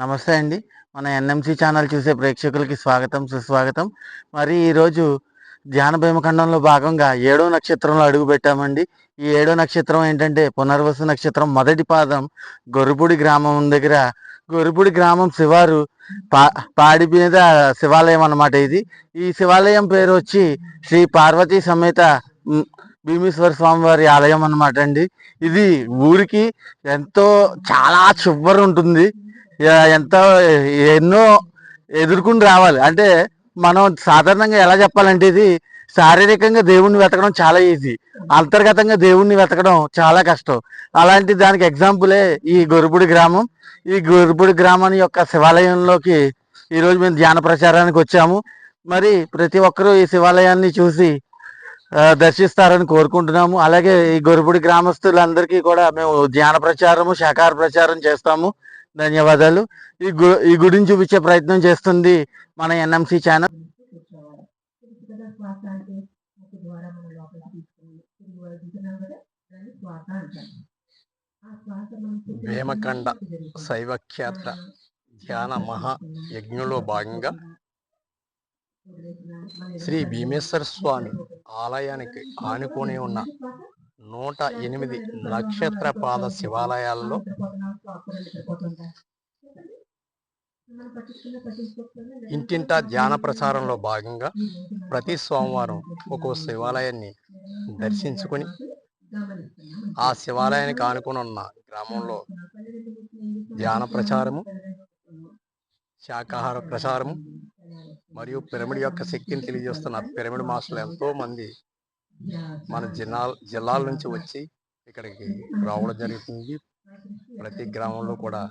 నమస్తే అండి. మన ఎన్ఎంసి ఛానల్ చూసే ప్రేక్షకులకి స్వాగతం సుస్వాగతం. మరి ఈరోజు ధ్యాన భీమఖండంలో భాగంగా ఏడో నక్షత్రంలో అడుగు పెట్టామండి. ఈ ఏడో నక్షత్రం ఏంటంటే పునర్వసు నక్షత్రం. మొదటి పాదం గొర్రుపూడి గ్రామం దగ్గర. గొర్రుపూడి గ్రామం శివారు పా పాడి మీద శివాలయం అన్నమాట ఇది. ఈ శివాలయం పేరు వచ్చి శ్రీ పార్వతీ సమేత భీమేశ్వర స్వామి వారి ఆలయం అన్నమాట అండి. ఇది ఊరికి ఎంతో చాలా చివరి ఉంటుంది. ఎంతో ఎన్నో ఎదుర్కొని రావాలి. అంటే మనం సాధారణంగా ఎలా చెప్పాలంటే ఇది శారీరకంగా దేవుణ్ణి వెతకడం చాలా ఈజీ అంతర్గతంగా దేవుణ్ణి వెతకడం చాలా కష్టం. అలాంటి దానికి ఎగ్జాంపులే ఈ గొరుపుడి గ్రామం. ఈ గొరుపుడి గ్రామం యొక్క శివాలయంలోకి ఈరోజు మేము ధ్యాన ప్రచారానికి వచ్చాము. మరి ప్రతి ఒక్కరూ ఈ శివాలయాన్ని చూసి దర్శిస్తారని కోరుకుంటున్నాము. అలాగే ఈ గొరుపుడి గ్రామస్తులందరికీ కూడా మేము ధ్యాన ప్రచారము శాఖాహార ప్రచారం చేస్తాము. ధన్యవాదాలు. ఈ గు ఈ గుడిని చూపించే ప్రయత్నం చేస్తుంది మన ఎన్ఎంసి ఛానల్. భీమకండ శైవఖ్యాత ధ్యాన మహా యజ్ఞంలో భాగంగా శ్రీ భీమేశ్వర స్వామి ఆలయానికి ఆనుకొని ఉన్న నూట ఎనిమిది నక్షత్ర పాద శివాలయాల్లో ఇంటింటా ధ్యాన ప్రచారంలో భాగంగా ప్రతి సోమవారం ఒక్కో శివాలయాన్ని దర్శించుకొని ఆ శివాలయానికి ఆనుకొని ఉన్న గ్రామంలో ధ్యాన ప్రచారము శాకాహార ప్రచారము మరియు పిరమిడ్ యొక్క శక్తిని తెలియజేస్తున్న పిరమిడ్ మాస్టర్లు ఎంతో మంది మన జిల్లా జిల్లాల నుంచి వచ్చి ఇక్కడికి రావడం జరుగుతుంది. ప్రతి గ్రామంలో కూడా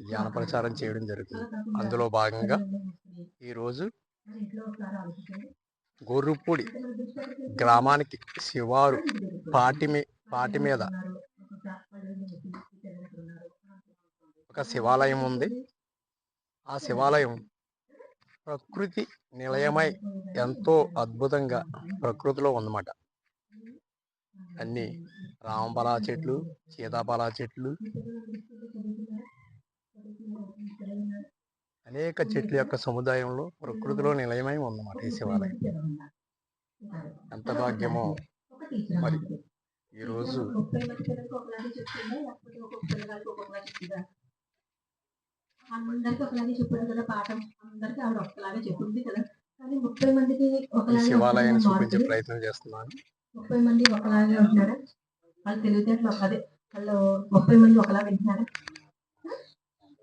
జ్ఞాన ప్రచారం చేయడం జరుగుతుంది. అందులో భాగంగా ఈరోజు గొర్రుపూడి గ్రామానికి శివారు పాటి మీ పాటి మీద ఒక శివాలయం ఉంది. ఆ శివాలయం ప్రకృతి నిలయమై ఎంతో అద్భుతంగా ప్రకృతిలో ఉందన్నమాట అన్ని రామఫలా చెట్లు సీతాఫలా చెట్లు అనేక చెట్ల యొక్క సముదాయంలో ప్రకృతిలో నిలయమై ఉందన్నమాట ఈ శివాలయం ఎంత భాగ్యమో మరి ఈరోజు అందరికి ఒకలాగే చెప్పారు కదా పాఠం. అందరికి ఆవిడ ఒకలాగే చెప్పింది కదా. కానీ ముప్పై మందికి ఒకలాగే చూపించే. ప్రయత్నం చేస్తున్నాను. ముప్పై మంది ఒకలాగే ఉంటున్నారా వాళ్ళు తెలివితేటలు ఒక- అదే వాళ్ళు ముప్పై మంది ఒకలా వింటున్నారా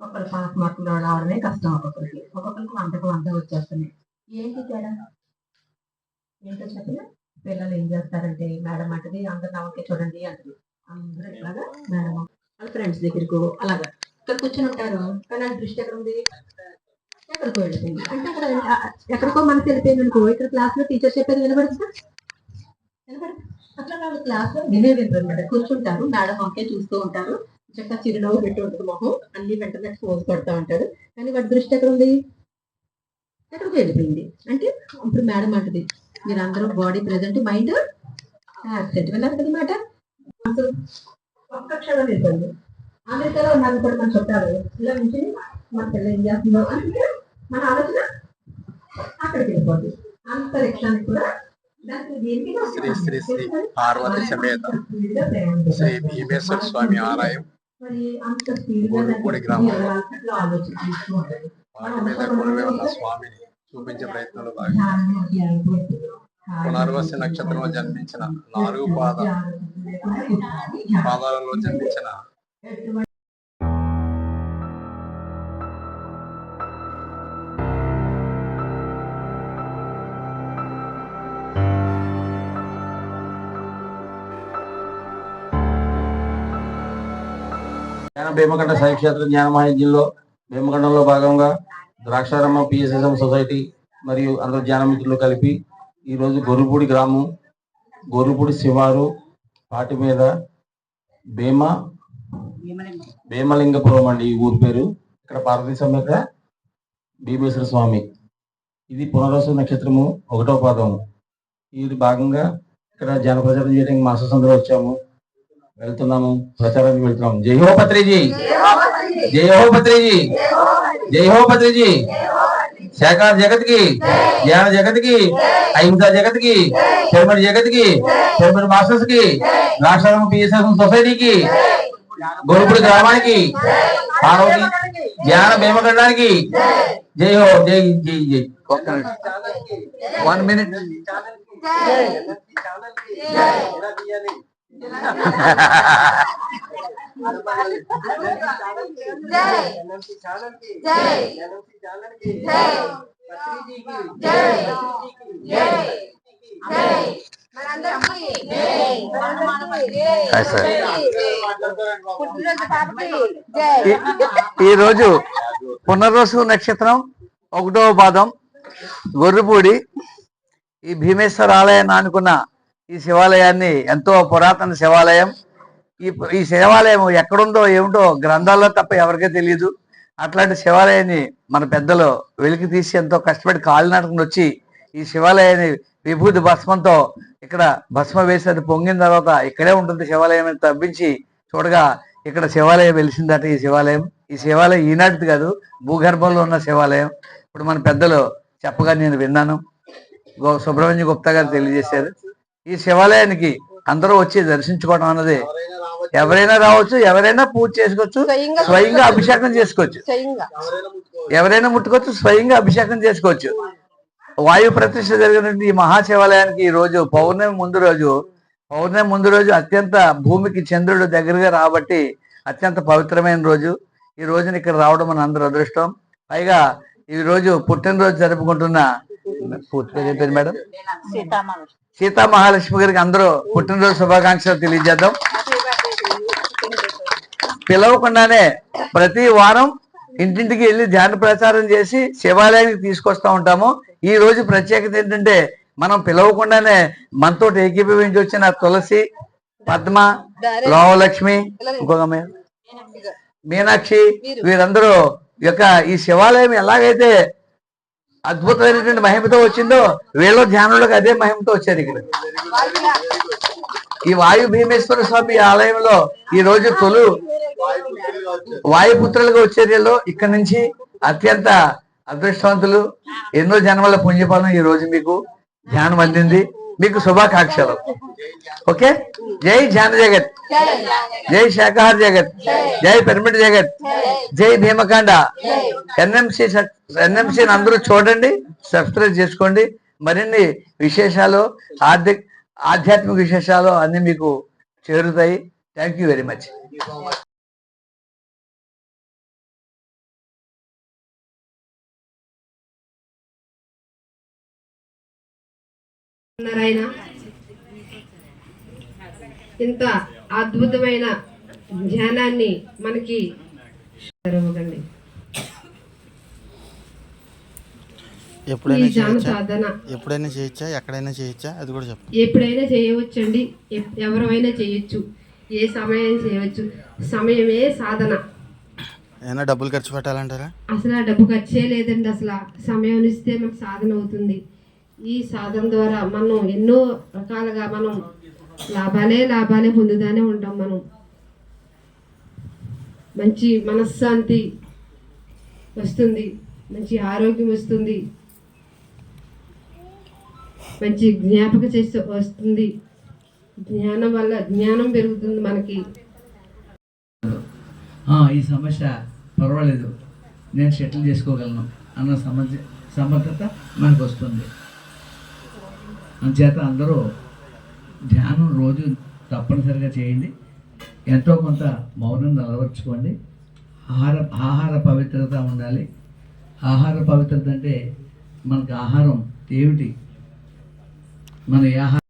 ఒకరు పాస్ మార్కులు రావడమే కష్టం ఒక్కొక్కరికి. ఒక్కొక్కరికి వందకు వంద వచ్చేస్తున్నాయి. ఏంటి తేడా? ఏంటో చెప్పిన? పిల్లలు ఏం చేస్తారంటే మేడం అంటది అందరు నవ్వకే చూడండి అంటది. అందరూ ఇట్లాగా మేడం వాళ్ళ ఫ్రెండ్స్ దగ్గరకు అలాగా. ఇక్కడ కూర్చొని ఉంటారు. కానీ వాళ్ళ దృష్టి ఎక్కడ ఉంది? ఎక్కడికో వెళ్ళిపోయింది. అంటే అక్కడ ఎక్కడికో మనకి వెళ్ళిపోయింది అనుకో. ఇక్కడ క్లాస్లో టీచర్ చెప్పేది వినబడుతుందా? వినబడదు అట్లా వాళ్ళు క్లాస్లో వినేది అనమాట కూర్చుంటారు. మేడం ఒకే చూస్తూ ఉంటారు. చక్కగా చిరునవ్వు పెట్టి ఉంటుంది మొహం. అన్ని వెంటనే ఫోన్ కొడతా ఉంటారు. కానీ వాడి దృష్టి ఎక్కడ ఉంది? ఎక్కడికి వెళ్ళిపోయింది. అంటే ఇప్పుడు మేడం అంటది మీరు అందరూ బాడీ ప్రెసెంట్ మైండ్ యాక్సెంట్ వెళ్ళారు కదా మాట? ఒక్క క్షణం వెళ్ళిపోయింది అమెరికాలో ఉన్నారు కూడా మన చుట్టాలు ఇలా నుంచి మన పిల్ల ఏం చేస్తుందో అంటే మన ఆలోచన అక్కడికి వెళ్ళిపోతుంది అంతరిక్షానికి కూడా శ్రీ శ్రీ శ్రీ పార్వతి సమేత. శ్రీ భీమేశ్వర స్వామి ఆలయం. గొర్రెపూడి గ్రామంలో ఆలోచిస్తూ ఉంటారు వాటి మీద కొలువై ఉన్న స్వామిని చూపించే ప్రయత్నంలో భాగంగా. పునర్వసి నక్షత్రంలో జన్మించిన నాలుగు పాద పాదాలలో జన్మించిన జ్ఞాన భీమకండ సాయిక్షేత్ర జ్ఞాన మహాయజ్ఞంలో భీమకండంలో భాగంగా ద్రాక్షారమ్మ పిఎస్ఎస్ఎం సొసైటీ మరియు అందరు జ్ఞాన మిత్రులు కలిపి ఈరోజు గొర్రుపూడి గ్రామం గొర్రుపూడి శివారు పాటి మీద భీమ భీమలింగపురం అండి ఈ ఊరి పేరు. ఇక్కడ పార్వతీ సమేత భీమేశ్వర స్వామి. ఇది పునర్వసు నక్షత్రము ఒకటో పాదము ఈ భాగంగా ఇక్కడ జన ప్రచారం చేయడానికి మాసస్ అందరూ వచ్చాము. వెళ్తున్నాము ప్రచారానికి వెళ్తున్నాము. జై హో పత్రిజీ! జై హో పత్రి జై హో పత్రి జీ జగత్కి జ్ఞాన జగత్కి అహింసా జగత్కి పిరమిడ్ జగత్కి పిరమిడ్ మాస్టర్స్కి రాష్ట్రం పిఎస్ఎస్ సొసైటీకి గోరుపుడి గ్రామానికి పార్వతి జ్ఞాన భీమగండానికి జై హో జై జై జై ఒక్క వన్ మినిట్ హాయ్ సార్ ఈ- రోజు పునర్వసు నక్షత్రం ఒకటవ పాదం గొర్రెపూడి ఈ భీమేశ్వర ఆలయాన్ని ఆనుకున్న ఈ శివాలయాన్ని ఎంతో పురాతన శివాలయం. ఈ ఈ శివాలయం ఎక్కడుందో ఏమిటో గ్రంథాల్లో తప్ప ఎవరికీ తెలియదు అట్లాంటి శివాలయాన్ని మన పెద్దలు వెలికి తీసి ఎంతో కష్టపడి కాలినాటకం వచ్చి ఈ శివాలయాన్ని విభూతి భస్మంతో ఇక్కడ భస్మ వేసి అది పొంగిన తర్వాత ఇక్కడే ఉంటుంది శివాలయం అని చూడగా ఇక్కడ శివాలయం వెలిసిందట ఈ శివాలయం. ఈ శివాలయం ఈనాటిది కాదు భూగర్భంలో ఉన్న శివాలయం. ఇప్పుడు మన పెద్దలు చెప్పగా నేను విన్నాను. గో సుబ్రహ్మణ్య గుప్తా గారు తెలియజేశారు. ఈ శివాలయానికి అందరూ వచ్చి దర్శించుకోవడం అన్నది ఎవరైనా రావచ్చు ఎవరైనా పూజ చేసుకోవచ్చు స్వయంగా అభిషేకం చేసుకోవచ్చు. ఎవరైనా ముట్టుకోవచ్చు స్వయంగా అభిషేకం చేసుకోవచ్చు. వాయు ప్రతిష్ఠ జరిగినటువంటి ఈ మహాశివాలయానికి ఈ రోజు పౌర్ణమి ముందు రోజు పౌర్ణమి ముందు రోజు అత్యంత భూమికి చంద్రుడు దగ్గరగా రాబట్టి అత్యంత పవిత్రమైన రోజు. ఈ రోజున ఇక్కడ రావడం మన అందరూ అదృష్టం. పైగా ఈ రోజు పుట్టినరోజు జరుపుకుంటున్న పూర్తి పేరు పేరు మేడం? సీతా మహాలక్ష్మి గారికి అందరూ పుట్టినరోజు శుభాకాంక్షలు తెలియజేద్దాం. పిలవకుండానే ప్రతి వారం ఇంటింటికి వెళ్ళి ధ్యాన ప్రచారం చేసి శివాలయానికి తీసుకొస్తా ఉంటాము. ఈ రోజు ప్రత్యేకత ఏంటంటే మనం పిలవకుండానే మనతో ఏకీభవించి వచ్చిన తులసి పద్మ లోవలక్ష్మి ఇంకొక మీనాక్షి వీరందరూ యొక్క ఈ శివాలయం ఎలాగైతే అద్భుతమైనటువంటి మహిమతో వచ్చిందో వీళ్ళ ధ్యానంలోకి అదే మహిమతో వచ్చారు ఇక్కడ. ఈ వాయు భీమేశ్వర స్వామి ఆలయంలో ఈ రోజు తొలు వాయుపుత్రులుగా వచ్చే వీళ్ళు. ఇక్కడ నుంచి అత్యంత అదృష్టవంతులు. ఎన్నో జన్మల పుణ్యఫలం ఈ రోజు మీకు. ధ్యానం అందింది. మీకు శుభాకాంక్షలు. ఓకే? జై ధ్యాన జగత్. జై శాఖాహార జగత్. జై పిరమిడ్ జగత్. జై భీమకాండ. ఎన్ఎంసి ఎన్ఎంసీని అందరూ చూడండి సబ్స్క్రైబ్ చేసుకోండి. మరిన్ని విశేషాలు ఆర్థిక ఆధ్యాత్మిక విశేషాలు అన్ని మీకు చేరుతాయి. థ్యాంక్ యూ వెరీ మచ్ ఉన్నారు ఆయన. ఇంత అద్భుతమైన ధ్యానాన్ని మనకి ఎప్పుడైనా సాధన. ఎప్పుడైనా చేయొచ్చా? ఎక్కడైనా చేయొచ్చా? అది కూడా చెప్పు. ఎప్పుడైనా చేయవచ్చండి. ఎవరైనా చేయొచ్చు. ఏ సమయం చేయవచ్చు? సమయమే సాధన. ఏమైనా డబ్బులు ఖర్చు పెట్టాలంటారా? అసలు ఆ డబ్బు ఖర్చే లేదండి. అసలు సమయం ఇస్తే మనకు సాధన అవుతుంది. ఈ సాధన ద్వారా మనం ఎన్నో రకాలుగా మనం లాభాలే లాభాలే పొందుతానే ఉంటాం మనం. మంచి మనశ్శాంతి వస్తుంది మంచి ఆరోగ్యం వస్తుంది. మంచి జ్ఞాపక చేస్తూ వస్తుంది. జ్ఞానం వల్ల జ్ఞానం పెరుగుతుంది మనకి. ఈ సమస్య పర్వాలేదు. నేను సెటిల్ చేసుకోగలను అన్న సమర్థ సమర్థత మనకు వస్తుంది అంచేత అందరూ ధ్యానం రోజు తప్పనిసరిగా చేయండి. ఎంతో కొంత మౌనం అలవర్చుకోండి ఆహార ఆహార పవిత్రత ఉండాలి. ఆహార పవిత్రత అంటే మనకు ఆహారం ఏమిటి? మన ఆహారం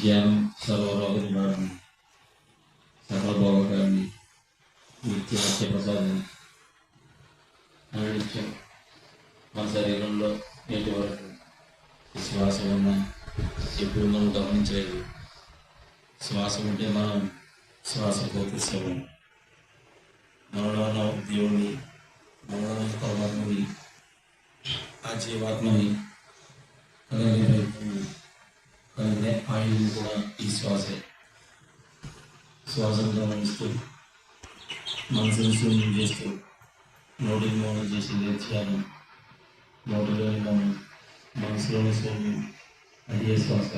ఆహారం ధ్యానం సర్వరోగ నివారణ సకల భోగకాన్ని నిత్య నిత్య ప్రసాదం నిత్యం మన శరీరంలో నేటి వరకు శ్వాస ఉన్న ఎప్పుడు మనం గమనించలేదు శ్వాస ఉంటే మనం శ్వాస పోతిస్తాము మనలో ఉన్న దేవుని మనలో ఉన్న పరమాత్మని ఆ జీవాత్మని కలిగే ప్రయత్నం కలిగే ఆయువు కూడా ఈ శ్వాసే శ్వాసను గమనిస్తూ మనసును శూన్యం చేస్తూ నోటిని మౌనం చేసి నేర్చేయాలి నోటిలోని మనం మనసులోని శూన్యం అదే శ్వాస